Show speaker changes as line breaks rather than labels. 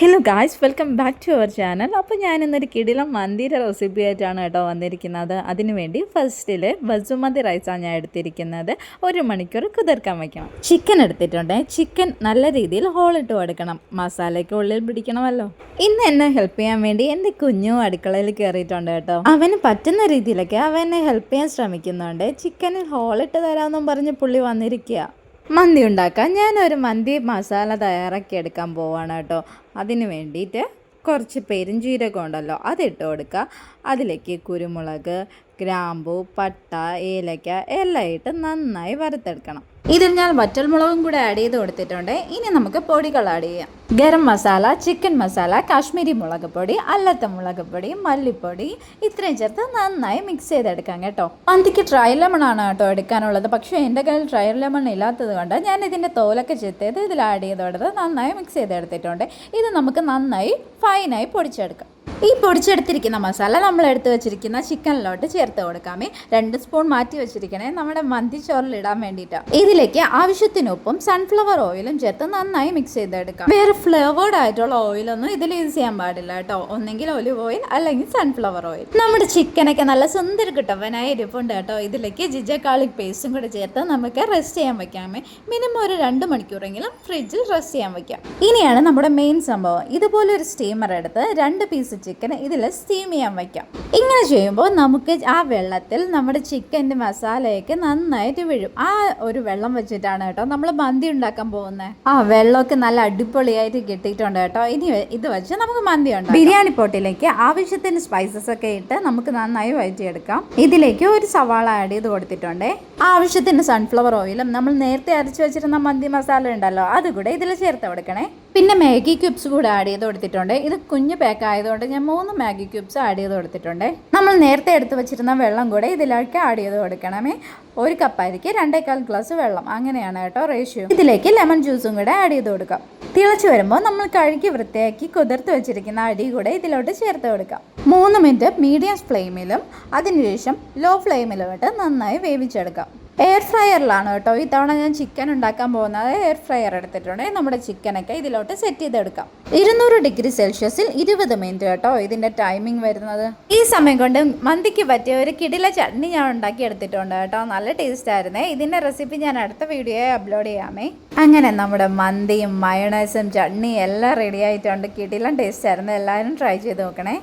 Hello guys welcome back to our channel അപ്പോൾ ഞാൻ ഇന്നൊരു കിടിലം മന്തിയുടെ റെസിപ്പി ആയിട്ടാണ് കേട്ടോ വന്നിരിക്കുന്നത്. അതിനുവേണ്ടി ഫസ്റ്റിൽ ബസുമതി റൈസാണ് ഞാൻ എടുത്തിരിക്കുന്നത്. ഒരു മണിക്കൂർ കുതിർക്കാൻ വയ്ക്കണം ചിക്കൻ എടുത്തിട്ടുണ്ട്. ചിക്കൻ നല്ല രീതിയിൽ ഹോളിട്ട് കൊടുക്കണം. മസാലയ്ക്ക് ഉള്ളിൽ പിടിക്കണമല്ലോ. ഇന്ന് എന്നെ ഹെൽപ്പ് ചെയ്യാൻ വേണ്ടി എന്റെ കുഞ്ഞു അടുക്കളയിൽ കയറിയിട്ടുണ്ട് കേട്ടോ. അവന് പറ്റുന്ന രീതിയിലൊക്കെ അവനെ ഹെൽപ്പ് ചെയ്യാൻ ശ്രമിക്കുന്നുണ്ട്. ചിക്കനിൽ ഹോളിട്ട് തരാമെന്നും പറഞ്ഞ് പുള്ളി വന്നിരിക്കുക മന്തി ഉണ്ടാക്കാം. ഞാനൊരു മന്തി മസാല തയ്യാറാക്കി എടുക്കാൻ പോവാണ് കേട്ടോ. അതിന് വേണ്ടിയിട്ട് കുറച്ച് പെരുംജീരകം ഉണ്ടല്ലോ അതിട്ട് കൊടുക്കുക. അതിലേക്ക് കുരുമുളക് ഗ്രാമ്പു പട്ട ഏലക്ക എല്ലാം ഇട്ട് നന്നായി വറുത്തെടുക്കണം. ഇതിൽ ഞാൻ വറ്റൽമുളകും കൂടെ ആഡ് ചെയ്ത് കൊടുത്തിട്ടുണ്ട്. ഇനി നമുക്ക് പൊടികൾ ആഡ് ചെയ്യാം. ഗരം മസാല ചിക്കൻ മസാല കാശ്മീരി മുളക് പൊടി അല്ലത്ത മുളക് പൊടി മല്ലിപ്പൊടി ഇത്രയും ചേർത്ത് നന്നായി മിക്സ് ചെയ്തെടുക്കാം കേട്ടോ. മന്തിക്ക് ഡ്രൈ ലെമൺ ആണ് കേട്ടോ എടുക്കാനുള്ളത്. പക്ഷേ എന്റെ കയ്യിൽ ഡ്രൈ ലെമൺ ഇല്ലാത്തത് കൊണ്ട് ഞാൻ ഇതിന്റെ തോലൊക്കെ ചെത്തിയത് ഇതിൽ ആഡ് ചെയ്ത് കൊടുത്ത് നന്നായി മിക്സ് ചെയ്തെടുത്തിട്ടുണ്ട്. ഇത് നമുക്ക് നന്നായി ഫൈനായി പൊടിച്ചെടുക്കാം. ഈ പൊടിച്ചെടുത്തിരിക്കുന്ന മസാല നമ്മൾ എടുത്ത് വെച്ചിരിക്കുന്ന ചിക്കനിലോട്ട് ചേർത്ത് കൊടുക്കാമേ രണ്ട് സ്പൂൺ മാറ്റി വെച്ചിരിക്കണേ നമ്മുടെ മന്തി ചോറിൽ ഇടാൻ വേണ്ടിയിട്ട്. ഇതിലേക്ക് ആവശ്യത്തിനൊപ്പം സൺഫ്ലവർ ഓയിലും ചേർത്ത് നന്നായി മിക്സ് ചെയ്തെടുക്കാം. വേറെ ഫ്ലേവേർഡ് ആയിട്ടുള്ള ഓയിലൊന്നും ഇതിൽ യൂസ് ചെയ്യാൻ പാടില്ല കേട്ടോ. ഒന്നെങ്കിൽ ഒലിവ് ഓയിൽ അല്ലെങ്കിൽ സൺഫ്ലവർ ഓയിൽ നമ്മുടെ ചിക്കനൊക്കെ നല്ല സുന്ദര കിട്ടവനായി ഇരിപ്പുണ്ട് കേട്ടോ. ഇതിലേക്ക് ജിജ കാളിക് പേസ്റ്റും കൂടെ ചേർത്ത് നമുക്ക് റെസ്റ്റ് ചെയ്യാൻ വെക്കാമേ മിനിമം ഒരു രണ്ട് മണിക്കൂറെങ്കിലും ഫ്രിഡ്ജിൽ റെസ്റ്റ് ചെയ്യാൻ വെക്കാം. ഇനിയാണ് നമ്മുടെ മെയിൻ സംഭവം. ഇതുപോലെ ഒരു സ്റ്റീമർ എടുത്ത് രണ്ട് പീസ് ചിക്കൻ ഇതിൽ സ്റ്റീം ചെയ്യാൻ വയ്ക്കാം ഇങ്ങനെ ചെയ്യുമ്പോൾ നമുക്ക് ആ വെള്ളത്തിൽ നമ്മുടെ ചിക്കന്റെ മസാലയൊക്കെ നന്നായിട്ട് വീഴും. ആ ഒരു വെള്ളം വെച്ചിട്ടാണ് കേട്ടോ നമ്മൾ മന്തി ഉണ്ടാക്കാൻ പോകുന്നത് ആ വെള്ളമൊക്കെ നല്ല അടിപൊളിയായിട്ട് കിട്ടിയിട്ടുണ്ട് കേട്ടോ. ഇനി ഇത് വെച്ച് നമുക്ക് മന്തി ഉണ്ടാക്കാം. ബിരിയാണി പൊട്ടിലേക്ക് ആവശ്യത്തിന് സ്പൈസസ് ഒക്കെ ഇട്ട് നമുക്ക് നന്നായി വഴറ്റിയെടുക്കാം. ഇതിലേക്ക് ഒരു സവാള ആഡ് ചെയ്ത് കൊടുത്തിട്ടുണ്ട്. ആവശ്യത്തിന് സൺഫ്ലവർ ഓയിലും നമ്മൾ നേരത്തെ അരച്ച് വെച്ചിരുന്ന മന്തി മസാല ഉണ്ടല്ലോ അതുകൂടെ ഇതിൽ ചേർത്ത് കൊടുക്കണേ. പിന്നെ മാഗി ക്യൂബ്സ് കൂടെ ആഡ് ചെയ്ത് കൊടുത്തിട്ടുണ്ട്. ഇത് കുഞ്ഞു പാക്ക് ആയതുകൊണ്ട് മൂന്ന് മാഗി ക്യൂബ്സ് ആഡ് ചെയ്ത് കൊടുത്തിട്ടുണ്ട്. നമ്മൾ നേരത്തെ എടുത്ത് വെച്ചിരുന്ന വെള്ളം കൂടെ ഇതിലേക്ക് ആഡ് ചെയ്ത് കൊടുക്കണമേ. ഒരു കപ്പായിരിക്കും രണ്ടേക്കാൽ ഗ്ലാസ് വെള്ളം. അങ്ങനെയാണ് കേട്ടോ റേഷ്യോ ഇതിലേക്ക് ലെമൺ ജ്യൂസും കൂടെ ആഡ് ചെയ്ത് കൊടുക്കാം. തിളച്ച് വരുമ്പോൾ നമ്മൾ കഴുകി വൃത്തിയാക്കി കുതിർത്ത് വെച്ചിരിക്കുന്ന അടി കൂടെ ഇതിലോട്ട് ചേർത്ത് കൊടുക്കാം. മൂന്ന് മിനിറ്റ് മീഡിയം ഫ്ലെയിമിലും അതിനുശേഷം ലോ ഫ്ലെയിമിലും ഇട്ട് നന്നായി വേവിച്ചെടുക്കാം. എയർ ഫ്രയറിലാണ് കേട്ടോ. ഇത്തവണ ഞാൻ ചിക്കൻ ഉണ്ടാക്കാൻ പോകുന്നത്. എയർ ഫ്രയർ എടുത്തിട്ടുണ്ടെങ്കിൽ നമ്മുടെ ചിക്കനൊക്കെ ഇതിലോട്ട് സെറ്റ് ചെയ്തെടുക്കാം. ഇരുന്നൂറ് ഡിഗ്രി സെൽഷ്യസിൽ ഇരുപത് മിനിറ്റ് കേട്ടോ ഇതിന്റെ ടൈമിംഗ് വരുന്നത്. ഈ സമയം കൊണ്ട് മന്തിക്ക് പറ്റിയ ഒരു കിടില ചട്നി ഞാൻ ഉണ്ടാക്കി എടുത്തിട്ടുണ്ട് കേട്ടോ. നല്ല ടേസ്റ്റ് ആയിരുന്നേ. ഇതിന്റെ റെസിപ്പി ഞാൻ അടുത്ത വീഡിയോയെ അപ്ലോഡ് ചെയ്യാമേ. അങ്ങനെ നമ്മുടെ മന്തിയും മയണൈസും ചട്നിയും എല്ലാം റെഡി ആയിട്ടുണ്ട്. കിടിലം ടേസ്റ്റ് ആയിരുന്നു. എല്ലാവരും ട്രൈ ചെയ്ത് നോക്കണേ.